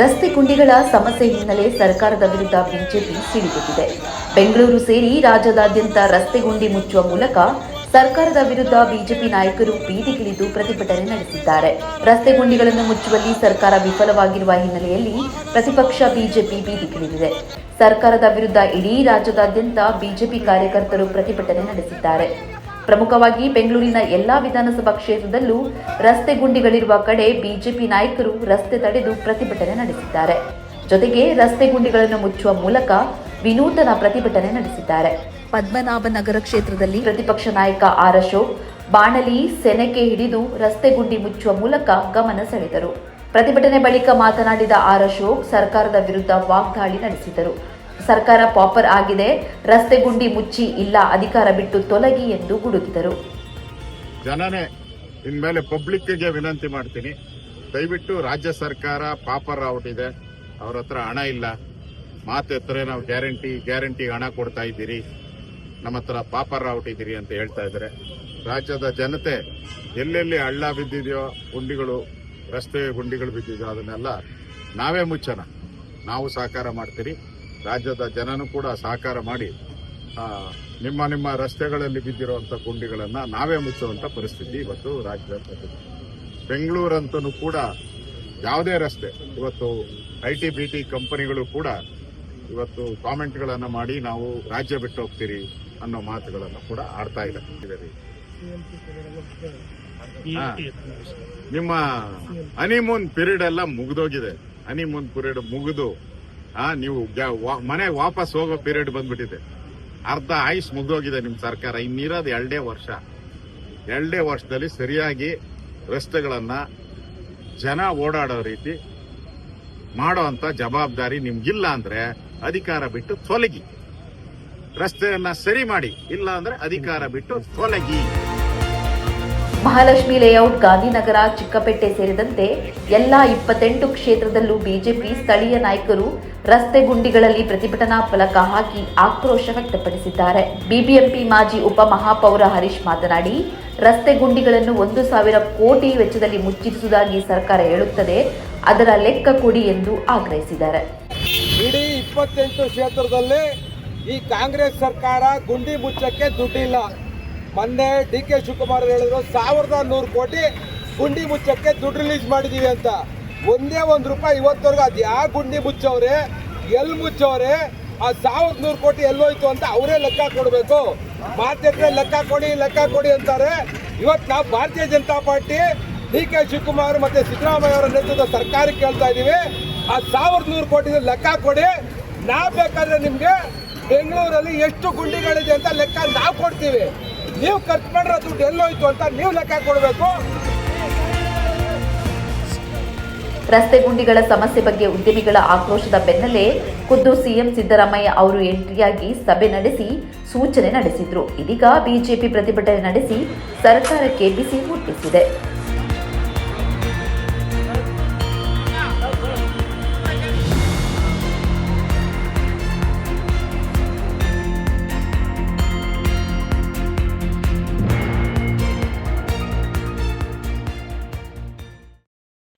ರಸ್ತೆ ಗುಂಡಿಗಳ ಸಮಸ್ಯೆ ಹಿನ್ನೆಲೆ ಸರ್ಕಾರದ ವಿರುದ್ಧ ಬಿಜೆಪಿ ಸಿಡಿಗುತ್ತಿದೆ ಬೆಂಗಳೂರು ಸೇರಿ ರಾಜ್ಯದಾದ್ಯಂತ ರಸ್ತೆ ಗುಂಡಿ ಮುಚ್ಚುವ ಮೂಲಕ ಸರ್ಕಾರದ ವಿರುದ್ಧ ಬಿಜೆಪಿ ನಾಯಕರು ಬೀದಿಗಿಳಿದು ಪ್ರತಿಭಟನೆ ನಡೆಸಿದ್ದಾರೆ. ರಸ್ತೆ ಗುಂಡಿಗಳನ್ನು ಮುಚ್ಚುವಲ್ಲಿ ಸರ್ಕಾರ ವಿಫಲವಾಗಿರುವ ಹಿನ್ನೆಲೆಯಲ್ಲಿ ಪ್ರತಿಪಕ್ಷ ಬಿಜೆಪಿ ಬೀದಿಗಿಳಿದಿದೆ. ಸರ್ಕಾರದ ವಿರುದ್ಧ ಇಡೀ ರಾಜ್ಯದಾದ್ಯಂತ ಬಿಜೆಪಿ ಕಾರ್ಯಕರ್ತರು ಪ್ರತಿಭಟನೆ ನಡೆಸಿದ್ದಾರೆ. ಪ್ರಮುಖವಾಗಿ ಬೆಂಗಳೂರಿನ ಎಲ್ಲಾ ವಿಧಾನಸಭಾ ಕ್ಷೇತ್ರದಲ್ಲೂ ರಸ್ತೆ ಗುಂಡಿಗಳಿರುವ ಕಡೆ ಬಿಜೆಪಿ ನಾಯಕರು ರಸ್ತೆ ತಡೆದು ಪ್ರತಿಭಟನೆ ನಡೆಸಿದ್ದಾರೆ. ಜೊತೆಗೆ ರಸ್ತೆ ಗುಂಡಿಗಳನ್ನು ಮುಚ್ಚುವ ಮೂಲಕ ವಿನೂತನ ಪ್ರತಿಭಟನೆ ನಡೆಸಿದ್ದಾರೆ. ಪದ್ಮನಾಭನಗರ ಕ್ಷೇತ್ರದಲ್ಲಿ ಪ್ರತಿಪಕ್ಷ ನಾಯಕ ಆರ್ ಅಶೋಕ್ ಬಾಣಲಿ ಸೆನೆಕೆ ಹಿಡಿದು ರಸ್ತೆ ಗುಂಡಿ ಮುಚ್ಚುವ ಮೂಲಕ ಗಮನ ಸೆಳೆದರು. ಪ್ರತಿಭಟನೆ ಬಳಿಕ ಮಾತನಾಡಿದ ಆರ್ ಅಶೋಕ್ ಸರ್ಕಾರದ ವಿರುದ್ಧ ವಾಗ್ದಾಳಿ ನಡೆಸಿದರು. ಸರ್ಕಾರ ಪಾಪರ್ ಆಗಿದೆ, ರಸ್ತೆ ಗುಂಡಿ ಮುಚ್ಚಿ ಇಲ್ಲ, ಅಧಿಕಾರ ಬಿಟ್ಟು ತೊಲಗಿ ಎಂದು ಗುಡುಗಿದರು. ಜನನೇ ಇನ್ಮೇಲೆ ಪಬ್ಲಿಕ್ಗೆ ವಿನಂತಿ ಮಾಡ್ತೀನಿ. ದಯವಿಟ್ಟು ರಾಜ್ಯ ಸರ್ಕಾರ ಪಾಪರ್ ಔಟ್ ಇದೆ. ಅವ್ರ ಹತ್ರ ಹಣ ಇಲ್ಲ. ಮಾತೆತ್ತರೆ ನಾವು ಗ್ಯಾರಂಟಿ ಗ್ಯಾರಂಟಿ ಹಣ ಕೊಡ್ತಾ ಇದ್ದೀರಿ. ನಮ್ಮ ಹತ್ರ ಪಾಪರ್ ಔಟ್ ಇದ್ದೀರಿ ಅಂತ ಹೇಳ್ತಾ ಇದ್ದಾರೆ. ರಾಜ್ಯದ ಜನತೆ ಎಲ್ಲೆಲ್ಲಿ ಹಳ್ಳ ಬಿದ್ದಿದೆಯೋ, ಗುಂಡಿಗಳು, ರಸ್ತೆ ಗುಂಡಿಗಳು ಬಿದ್ದಿದೆಯೋ, ಅದನ್ನೆಲ್ಲ ನಾವೇ ಮುಚ್ಚೋಣ. ನಾವು ಸಹಕಾರ ಮಾಡ್ತೀರಿ. ರಾಜ್ಯದ ಜನನೂ ಕೂಡ ಸಹಕಾರ ಮಾಡಿ ನಿಮ್ಮ ನಿಮ್ಮ ರಸ್ತೆಗಳಲ್ಲಿ ಬಿದ್ದಿರುವಂತ ಗುಂಡಿಗಳನ್ನು ನಾವೇ ಮುಚ್ಚುವಂತ ಪರಿಸ್ಥಿತಿ ಇವತ್ತು ರಾಜ್ಯದ ಬೆಂಗಳೂರಂತೂ ಕೂಡ ಯಾವುದೇ ರಸ್ತೆ ಇವತ್ತು ಐ ಟಿ ಬಿ ಟಿ ಕಂಪನಿಗಳು ಕೂಡ ಇವತ್ತು ಕಾಮೆಂಟ್ಗಳನ್ನು ಮಾಡಿ ನಾವು ರಾಜ್ಯ ಬಿಟ್ಟು ಹೋಗ್ತೀರಿ ಅನ್ನೋ ಮಾತುಗಳನ್ನು ಕೂಡ ಆಡ್ತಾ ಇದ್ದಾರೆ. ನಿಮ್ಮ ಹನಿಮೂನ್ ಪೀರಿಯಡ್ ಎಲ್ಲ ಮುಗಿದೋಗಿದೆ ಹನಿಮೂನ್ ಪೀರಿಯಡ್ ಮುಗಿದು ನೀವು ಮನೆ ವಾಪಸ್ ಹೋಗೋ ಪೀರಿಯಡ್ ಬಂದ್ಬಿಟ್ಟಿದೆ. ಅರ್ಧ ಆಯುಷ್ ಮುಗ್ದೋಗಿದೆ ನಿಮ್ ಸರ್ಕಾರ. ಇನ್ನಿರೋದು ಎರಡೇ ವರ್ಷ. ಎರಡೇ ವರ್ಷದಲ್ಲಿ ಸರಿಯಾಗಿ ರಸ್ತೆಗಳನ್ನ ಜನ ಓಡಾಡೋ ರೀತಿ ಮಾಡೋ ಅಂತ ಜವಾಬ್ದಾರಿ ನಿಮ್ಗಿಲ್ಲ ಅಂದ್ರೆ ಅಧಿಕಾರ ಬಿಟ್ಟು ತೊಲಗಿ. ರಸ್ತೆಯನ್ನ ಸರಿ ಮಾಡಿ. ಇಲ್ಲ ಅಂದ್ರೆ ಅಧಿಕಾರ ಬಿಟ್ಟು ತೊಲಗಿ. ಮಹಾಲಕ್ಷ್ಮಿ ಲೇಔಟ್ ಗಾಂಧಿನಗರ, ಚಿಕ್ಕಪೇಟೆ ಸೇರಿದಂತೆ ಎಲ್ಲ ಇಪ್ಪತ್ತೆಂಟು ಕ್ಷೇತ್ರದಲ್ಲೂ ಬಿಜೆಪಿ ಸ್ಥಳೀಯ ನಾಯಕರು ರಸ್ತೆ ಗುಂಡಿಗಳಲ್ಲಿ ಪ್ರತಿಭಟನಾ ಫಲಕ ಹಾಕಿ ಆಕ್ರೋಶ ವ್ಯಕ್ತಪಡಿಸಿದ್ದಾರೆ. ಬಿಬಿಎಂಪಿ ಮಾಜಿ ಉಪಮಹಾಪೌರ ಹರೀಶ್ ಮಾತನಾಡಿ, ರಸ್ತೆ ಗುಂಡಿಗಳನ್ನು ಒಂದು ಸಾವಿರ ಕೋಟಿ ವೆಚ್ಚದಲ್ಲಿ ಮುಚ್ಚಿಸುವುದಾಗಿ ಸರ್ಕಾರ ಹೇಳುತ್ತದೆ, ಅದರ ಲೆಕ್ಕ ಕೊಡಿ ಎಂದು ಆಗ್ರಹಿಸಿದ್ದಾರೆ. ಇಡೀ ಇಪ್ಪತ್ತೆಂಟು ಕ್ಷೇತ್ರದಲ್ಲಿ ಈ ಕಾಂಗ್ರೆಸ್ ಸರ್ಕಾರ ಗುಂಡಿ ಮುಚ್ಚಕ್ಕೆ ದುಡ್ಡಿಲ್ಲ. ಮೊನ್ನೆ ಡಿ ಕೆ ಶಿವಕುಮಾರ್ ಹೇಳಿದ್ರು ಸಾವಿರದ ನೂರು ಕೋಟಿ ಗುಂಡಿ ಮುಚ್ಚಕ್ಕೆ ದುಡ್ಡು ರಿಲೀಸ್ ಮಾಡಿದೀವಿ ಅಂತ. ಒಂದೇ ಒಂದು ರೂಪಾಯಿ ಇವತ್ತವರೆಗೂ ಅದು ಯಾವ ಗುಂಡಿ ಮುಚ್ಚವ್ರೆ ಎಲ್ಲಿ ಮುಚ್ಚವ್ರೆ, ಆ ಸಾವಿರದ ನೂರು ಕೋಟಿ ಎಲ್ಲೋಯ್ತು ಅಂತ ಅವರೇ ಲೆಕ್ಕ ಕೊಡಬೇಕು. ಮಾತೆಟ್ರೆ ಲೆಕ್ಕ ಕೊಡಿ ಲೆಕ್ಕ ಕೊಡಿ ಅಂತಾರೆ. ಇವತ್ತು ನಾವು Bharatiya Janata party, D K Shivakumar ಮತ್ತೆ ಸಿದ್ದರಾಮಯ್ಯ ಅವರ ನೇತೃತ್ವದ ಸರ್ಕಾರಕ್ಕೆ ಕೇಳ್ತಾ ಇದೀವಿ ಆ ಸಾವಿರದ ನೂರು ಕೋಟಿ ಲೆಕ್ಕ ಕೊಡಿ. ನಾವು ಬೇಕಾದ್ರೆ ನಿಮಗೆ ಬೆಂಗಳೂರಲ್ಲಿ ಎಷ್ಟು ಗುಂಡಿಗಳಿದೆ ಅಂತ ಲೆಕ್ಕ ನಾವು ಕೊಡ್ತೀವಿ. ನೀವು ಖರ್ಚು ಮಾಡಿರೋ ದುಡ್ಡು ಎಲ್ಲೋಯ್ತು ಅಂತ ನೀವು ಲೆಕ್ಕ ಕೊಡಬೇಕು. ರಸ್ತೆ ಗುಂಡಿಗಳ ಸಮಸ್ಯೆ ಬಗ್ಗೆ ಉದ್ಯಮಿಗಳ ಆಕ್ರೋಶದ ಬೆನ್ನಲ್ಲೇ ಖುದ್ದು ಸಿಎಂ ಸಿದ್ದರಾಮಯ್ಯ ಅವರು ಎಂಟ್ರಿಯಾಗಿ ಸಭೆ ನಡೆಸಿ ಸೂಚನೆ ನಡೆಸಿದ್ರು. ಇದೀಗ ಬಿಜೆಪಿ ಪ್ರತಿಭಟನೆ ನಡೆಸಿ ಸರ್ಕಾರಕ್ಕೆ ಬಿಸಿ ಮುಟ್ಟಿಸಿದೆ.